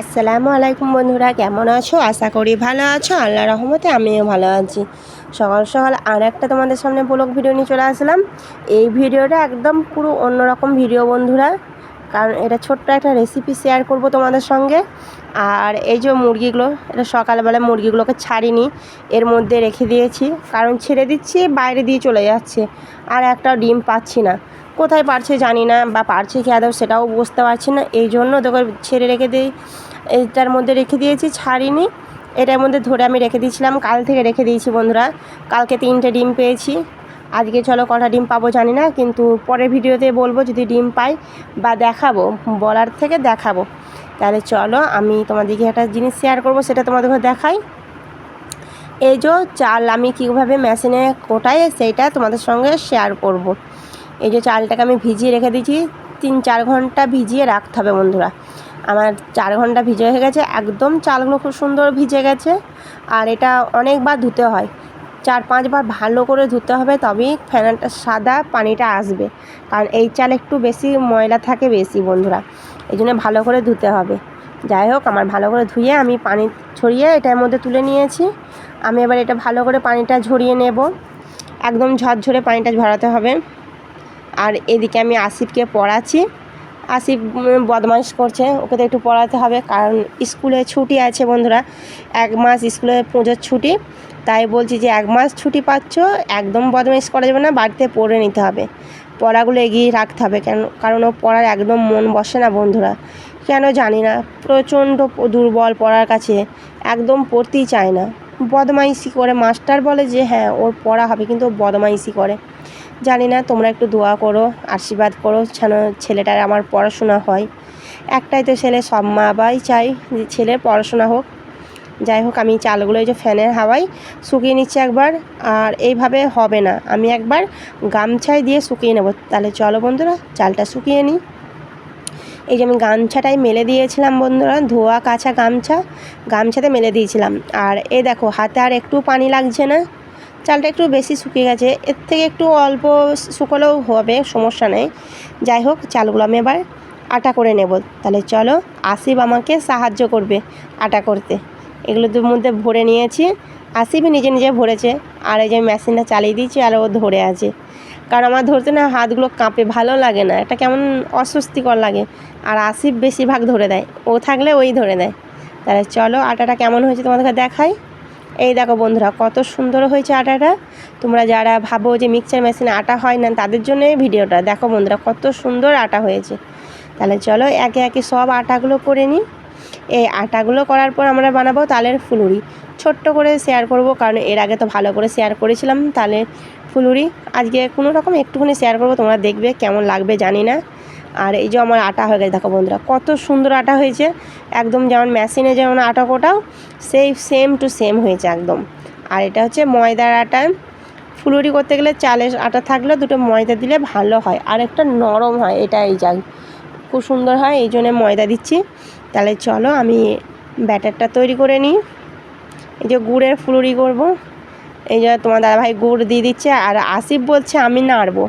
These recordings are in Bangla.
আসসালামু আলাইকুম বন্ধুরা, কেমন আছো? আশা করি ভালো আছো। আল্লাহ রহমতে আমিও ভালো আছি। সকাল সকাল আর একটা তোমাদের সামনে ব্লগ ভিডিও নিয়ে চলে আসলাম। এই ভিডিওটা একদম পুরো অন্যরকম ভিডিও বন্ধুরা। কারণ এটা ছোট্ট একটা রেসিপি শেয়ার করব তোমাদের সঙ্গে। আর এই যে মুরগিগুলো, এটা সকালবেলা মুরগিগুলোকে ছাড়িনি, এর মধ্যে রেখে দিয়েছি। কারণ ছেড়ে দিচ্ছি, বাইরে দিয়ে চলে যাচ্ছে। আর একটা ডিম পাচ্ছি না। কোথায় পারছে জানি না, বা পারছে কি আদৌ সেটাও বুঝতে পারছি না। এই জন্য তোকে ছেড়ে রেখে দিই। এইটার মধ্যে রেখে দিয়েছি, ছাড়িনি। এটার মধ্যে ধরে আমি রেখে দিয়েছিলাম, কাল থেকে রেখে দিয়েছি বন্ধুরা। কালকে তিনটে ডিম পেয়েছি। আজকে চলো কটা ডিম পাবো জানি না, কিন্তু পরের ভিডিওতে বলব যদি ডিম পাই বা দেখাবো, বলার থেকে দেখাবো। তাহলে চলো আমি তোমাদেরকে একটা জিনিস শেয়ার করব, সেটা তোমাদেরকে দেখাই। এই যে চাল আমি কীভাবে মেশিনে কোটাই, সেইটা তোমাদের সঙ্গে শেয়ার করব। এই যে চালটাকে আমি ভিজিয়ে রেখে দিয়েছি, তিন চার ঘণ্টা ভিজিয়ে রাখতে হবে বন্ধুরা। আমার চার ঘণ্টা ভিজে হয়ে গেছে, একদম চালগুলো খুব সুন্দর ভিজে গেছে, আর এটা অনেকবার ধুতে হয়। চার পাঁচবার ভালো করে ধুতে হবে তবেই ফেনাটা সাদা পানিটা আসবে। কারণ এই চাল একটু বেশি ময়লা থাকে বেশি বন্ধুরা। এই জন্য ভালো করে ধুতে হবে। যাই হোক, আমার ভালো করে ধুয়ে আমি পানি ছড়িয়ে এটার মধ্যে তুলে নিয়েছি। আমি এবার এটা ভালো করে পানিটা ঝরিয়ে নেব। একদম ঝরঝরে পানিটা ঝরাতে হবে। আর এদিকে আমি আসিফকে পড়াচ্ছি। আসিফ বদমাইশ করছে, ওকে তো একটু পড়াতে হবে, কারণ স্কুলে ছুটি আছে বন্ধুরা, এক মাস স্কুলে পুজোর ছুটি, তাই বলছি যে এক মাস ছুটি পাচ্ছ, একদম বদমাইশ করা যাবে না, বাড়িতে পড়ে নিতে হবে। পড়াগুলো এগিয়ে রাখতে হবে, কেন, কারণ ও পড়ার একদম মন বসে না বন্ধুরা। কেন জানি না, প্রচণ্ড দুর্বল পড়ার কাছে, একদম পড়তেই চায় না। বদমাইশি করে, মাস্টার বলে যে হ্যাঁ ওর পড়া হবে, কিন্তু ও বদমাইশি করে। জানি না, তোমরা একটু দোয়া করো, আশীর্বাদ করো যেন ছেলেটার আমার পড়াশোনা হয়। একটাই তো ছেলে, সব মা বাবাই চাই যে ছেলের পড়াশোনা হোক। যাই হোক, আমি চালগুলো এই যে ফ্যানের হাওয়ায় শুকিয়ে নিচ্ছি একবার, আর এইভাবে হবে না। আমি একবার গামছায় দিয়ে শুকিয়ে নেব। তাহলে চলো বন্ধুরা, চালটা শুকিয়ে নিই। এই যে আমি গামছাটাই মেলে দিয়েছিলাম বন্ধুরা, ধোয়া কাঁচা গামছা, গামছাতে মেলে দিয়েছিলাম। আর এ দেখো, হাতে আর একটু পানি লাগছে না। চালটা একটু বেশি শুকিয়ে গেছে। এর থেকে একটু অল্প শুকোলেও হবে, সমস্যা নেই। যাই হোক, চালগুলো আমি এবার আটা করে নেব। তাহলে চলো, আসিফ আমাকে সাহায্য করবে আটা করতে। এগুলো এগুলোর মধ্যে ভরে নিয়েছি। আসিফই নিজে নিজে ভরেছে। আর এই যে মেশিনটা চালিয়ে দিয়েছি আর ও ধরে আছে। কারণ আমার ধরতে না হাতগুলো কাঁপে, ভালো লাগে না। এটা কেমন অস্বস্তিকর লাগে। আর আসিফ বেশিরভাগ ধরে দেয়। ও থাকলে ওই ধরে দেয়। তাহলে চলো, আটাটা কেমন হয়েছে তোমাদেরকে দেখাই। এই দেখো বন্ধুরা, কত সুন্দর হয়েছে আটাটা। তোমরা যারা ভাবো যে মিক্সচার মেশিনে আটা হয় না, তাদের জন্য এই ভিডিওটা। দেখো বন্ধুরা, কত সুন্দর আটা হয়েছে। তাহলে চলো একে একে সব আটাগুলো করে নিই। এই আটাগুলো করার পর আমরা বানাবো তালের ফুলুরি। ছোট্ট করে শেয়ার করব, কারণ এর আগে তো ভালো করে শেয়ার করেছিলাম তালের ফুলুরি। আজকে কোনো রকম একটুখানি শেয়ার করব, তোমরা দেখবে কেমন লাগবে জানি না। আর এই যে আমার আটা হয়ে গেছে, দেখো বন্ধুরা, কত সুন্দর আটা হয়েছে। একদম যেমন মেশিনে যেমন আটা কোটাও সেই সেম টু সেম হয়েছে একদম। আর এটা হচ্ছে ময়দার আটা। ফুলুরি করতে গেলে চালের আটা থাকলে দুটো ময়দা দিলে ভালো হয়। আর একটা নরম হয়, এটা এই যাই খুব সুন্দর হয়, এই জন্যে ময়দা দিচ্ছি। তাহলে চলো আমি ব্যাটারটা তৈরি করে নিই। এই যে গুড়ের ফুলুরি করব। এই যে তোমার দাদাভাই গুড় দিয়ে দিচ্ছে, আর আসিফ বলছে আমি নাড়বো।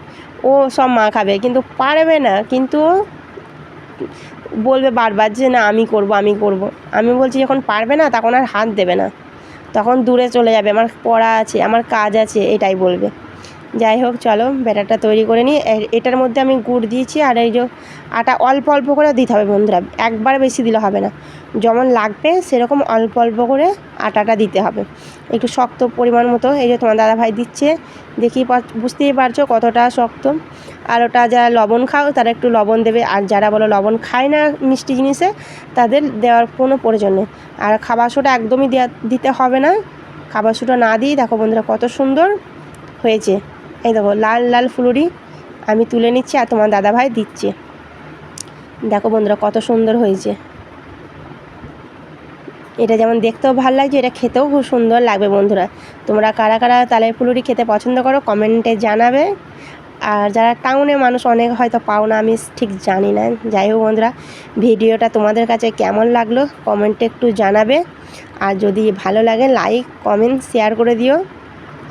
ও সব মা খাবে, কিন্তু পারবে না, কিন্তু বলবে বারবার যে না, আমি করব আমি করব। আমি বলছি, যখন পারবে না, তখন আর হাত দেবে না। তখন দূরে চলে যাবে, আমার পড়া আছে, আমার কাজ আছে, এটাই বলবে। যাই হোক, চলো, ব্যাটারটা তৈরি করে নিই। এটার মধ্যে আমি গুড় দিয়েছি আর এই যে আটা অল্প অল্প করে দিতে হবে বন্ধুরা, একবার বেশি দিলে হবে না। যেমন লাগবে, সেরকম অল্প অল্প করে আটাটা দিতে হবে। একটু শক্ত পরিমাণ মতো, এই যে তোমার দাদাভাই দিচ্ছে, দেখি বুঝতেই পারছ কতটা শক্ত। আর ওটা যারা লবণ খাও, তারা একটু লবণ দেবে। আর যারা বলো লবণ খায় না মিষ্টি জিনিসে, তাদের দেওয়ার কোনো প্রয়োজন নেই। আর খাবার সোটা একদমই দেওয়া দিতে হবে না। খাবার সোটা না দিই দেখো বন্ধুরা কত সুন্দর হয়েছে। এই দেখো, লাল লাল ফুলুরি আমি তুলে নিচ্ছি আর তোমার দাদাভাই দিচ্ছে। দেখো বন্ধুরা, কত সুন্দর হয়েছে। এটা যেমন দেখতেও ভালো লাগছে, এটা খেতেও খুব সুন্দর লাগবে বন্ধুরা। তোমরা কারা কারা তালের ফুলুরি খেতে পছন্দ করো, কমেন্টে জানাবে। আর যারা টাউনে মানুষ, অনেক হয়তো পাও না, আমি ঠিক জানি না। যাই হোক বন্ধুরা, ভিডিওটা তোমাদের কাছে কেমন লাগল, কমেন্টে একটু জানাবে। আর যদি ভালো লাগে, লাইক, কমেন্ট, শেয়ার করে দিও।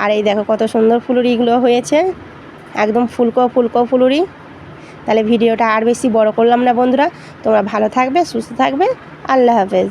আর এই দেখো কত সুন্দর ফুলুরিগুলো হয়েছে। একদম ফুলকো ফুলকো ফুলুরি। তাহলে ভিডিওটা আর বেশি বড় করলাম না বন্ধুরা। তোমরা ভালো থাকবে, সুস্থ থাকবে। আল্লাহ হাফেজ।